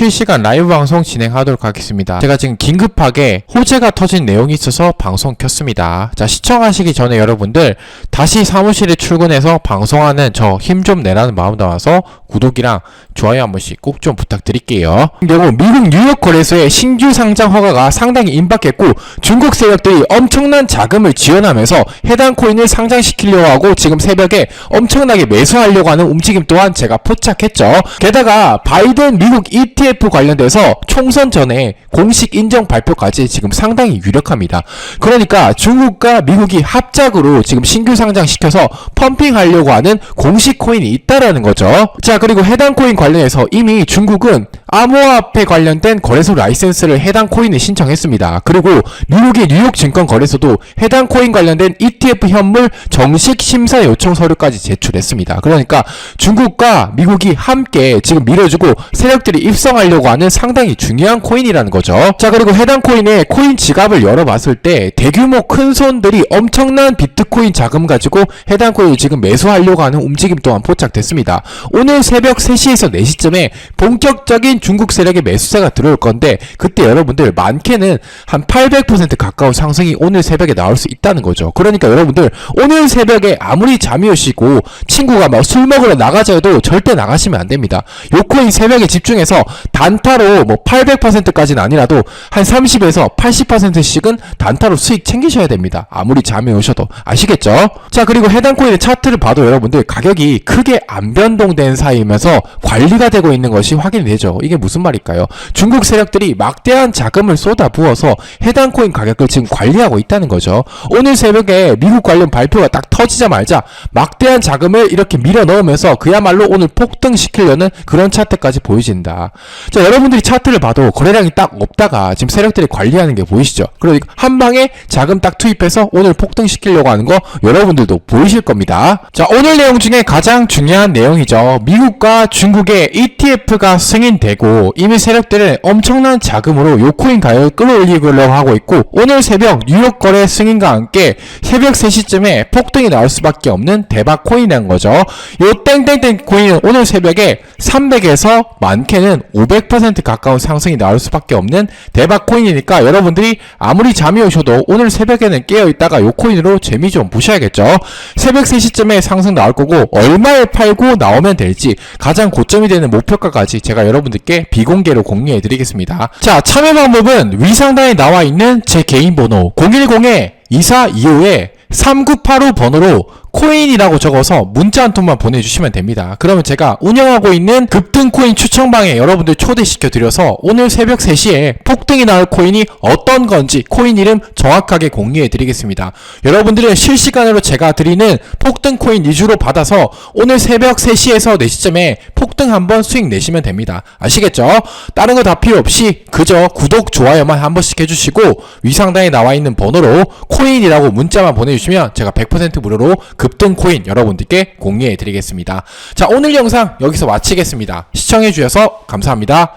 실시간 라이브 방송 진행하도록 하겠습니다. 제가 지금 긴급하게 호재가 터진 내용이 있어서 방송 켰습니다. 자, 시청하시기 전에 여러분들 다시 사무실에 출근해서 방송하는 저 힘 좀 내라는 마음 담아서 구독이랑 좋아요 한 번씩 꼭 좀 부탁드릴게요. 그리고 미국 뉴욕 거래소의 신규 상장 허가가 상당히 임박했고 중국 세력들이 엄청난 자금을 지원하면서 해당 코인을 상장시키려고 하고 지금 새벽에 엄청나게 매수하려고 하는 움직임 또한 제가 포착했죠. 게다가 바이든 미국 ETF 관련돼서 총선 전에 공식 인정 발표까지 지금 상당히 유력합니다. 그러니까 중국과 미국이 합작으로 지금 신규 상장시켜서 펌핑하려고 하는 공식 코인이 있다라는 거죠. 자, 그리고 해당 코인 관련해서 이미 중국은 암호화폐 관련된 거래소 라이센스를 해당 코인에 신청했습니다. 그리고 미국의 뉴욕 증권 거래소도 해당 코인 관련된 ETF 현물 정식 심사 요청 서류까지 제출했습니다. 그러니까 중국과 미국이 함께 지금 밀어주고 세력들이 입성하려고 하는 상당히 중요한 코인이라는 거죠. 자, 그리고 해당 코인의 코인 지갑을 열어봤을 때 대규모 큰 손들이 엄청난 비트코인 자금 가지고 해당 코인을 지금 매수하려고 하는 움직임 또한 포착됐습니다. 오늘 새벽 3시에서 4시쯤에 본격적인 중국 세력의 매수세가 들어올 건데 그때 여러분들 많게는 한 800% 가까운 상승이 오늘 새벽에 나올 수 있다는 거죠. 그러니까 여러분들 오늘 새벽에 아무리 잠이 오시고 친구가 막 술 먹으러 나가자 해도 절대 나가시면 안 됩니다. 요 코인 새벽에 집중해서 단타로 뭐 800%까지는 아니라도 한 30에서 80%씩은 단타로 수익 챙기셔야 됩니다. 아무리 잠이 오셔도 아시겠죠? 자 그리고 해당 코인의 차트를 봐도 여러분들 가격이 크게 안 변동된 사이 이면서 관리가 되고 있는 것이 확인이 되죠. 이게 무슨 말일까요? 중국 세력들이 막대한 자금을 쏟아부어서 해당 코인 가격을 지금 관리하고 있다는 거죠. 오늘 새벽에 미국 관련 발표가 딱 터지자마자 막대한 자금을 이렇게 밀어 넣으면서 그야말로 오늘 폭등시키려는 그런 차트까지 보여진다. 자, 여러분들이 차트를 봐도 거래량이 딱 없다가 지금 세력들이 관리하는 게 보이시죠? 그러니까 한 방에 자금 딱 투입해서 오늘 폭등시키려고 하는 거 여러분들도 보이실 겁니다. 자, 오늘 내용 중에 가장 중요한 내용이죠. 미국 과 중국의 ETF가 승인되고 이미 세력들은 엄청난 자금으로 요 코인 가격을 끌어올리려고 하고 있고 오늘 새벽 뉴욕 거래 승인과 함께 새벽 3시쯤에 폭등이 나올 수밖에 없는 대박 코인이라는 거죠. 요 땡땡땡 코인은 오늘 새벽에 300에서 많게는 500% 가까운 상승이 나올 수밖에 없는 대박 코인이니까 여러분들이 아무리 잠이 오셔도 오늘 새벽에는 깨어 있다가 요 코인으로 재미 좀 보셔야겠죠. 새벽 3시쯤에 상승 나올 거고 얼마에 팔고 나오면 될지 가장 고점이 되는 목표가까지 제가 여러분들께 비공개로 공유해 드리겠습니다. 자, 참여 방법은 위상단에 나와 있는 제 개인 번호 010에 2425에 3985 번호로 코인이라고 적어서 문자 한 통만 보내주시면 됩니다. 그러면 제가 운영하고 있는 급등 코인 추천방에 여러분들 초대시켜 드려서 오늘 새벽 3시에 폭등이 나올 코인이 어떤 건지 코인 이름 정확하게 공유해 드리겠습니다. 여러분들은 실시간으로 제가 드리는 폭등 코인 위주로 받아서 오늘 새벽 3시에서 4시쯤에 폭등 한번 수익 내시면 됩니다. 아시겠죠? 다른 거 다 필요 없이 그저 구독, 좋아요만 한 번씩 해주시고 위상단에 나와 있는 번호로 코인이라고 문자만 보내주시면 제가 100% 무료로 급등 코인 여러분들께 공유해 드리겠습니다. 자, 오늘 영상 여기서 마치겠습니다. 시청해 주셔서 감사합니다.